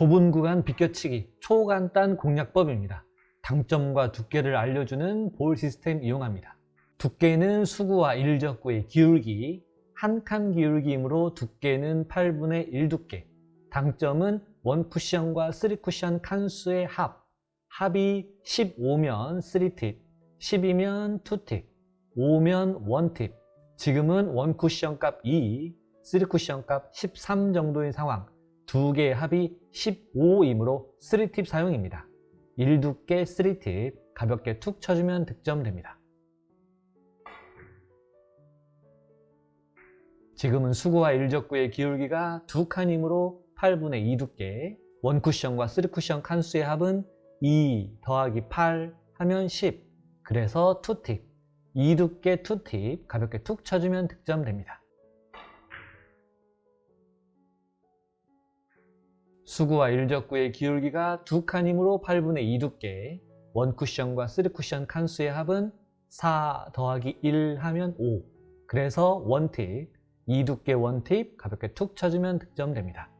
좁은 구간 비껴치기 초간단 공략법입니다. 당점과 두께를 알려주는 볼 시스템 이용합니다. 두께는 수구와 일적구의 기울기, 한 칸 기울기이므로 두께는 8분의 1 두께, 당점은 원 쿠션과 3 쿠션 칸수의 합, 합이 15면 3팁, 10이면 2팁, 5면 1팁, 지금은 원 쿠션 값 2, 3 쿠션 값 13 정도인 상황, 두 개의 합이 15이므로 3팁 사용입니다. 1 두께 3팁 가볍게 툭 쳐주면 득점됩니다. 지금은 수구와 일적구의 기울기가 두 칸이므로 8분의 2 두께, 원 쿠션과 3 쿠션 칸수의 합은 2 더하기 8 하면 10. 그래서 2팁. 2 두께 2팁 가볍게 툭 쳐주면 득점됩니다. 수구와 일적구의 기울기가 두 칸이므로 8분의 2 두께, 원 쿠션과 3 쿠션 칸수의 합은 4 더하기 1 하면 5. 그래서 원팁, 2 두께 원팁 가볍게 툭 쳐주면 득점됩니다.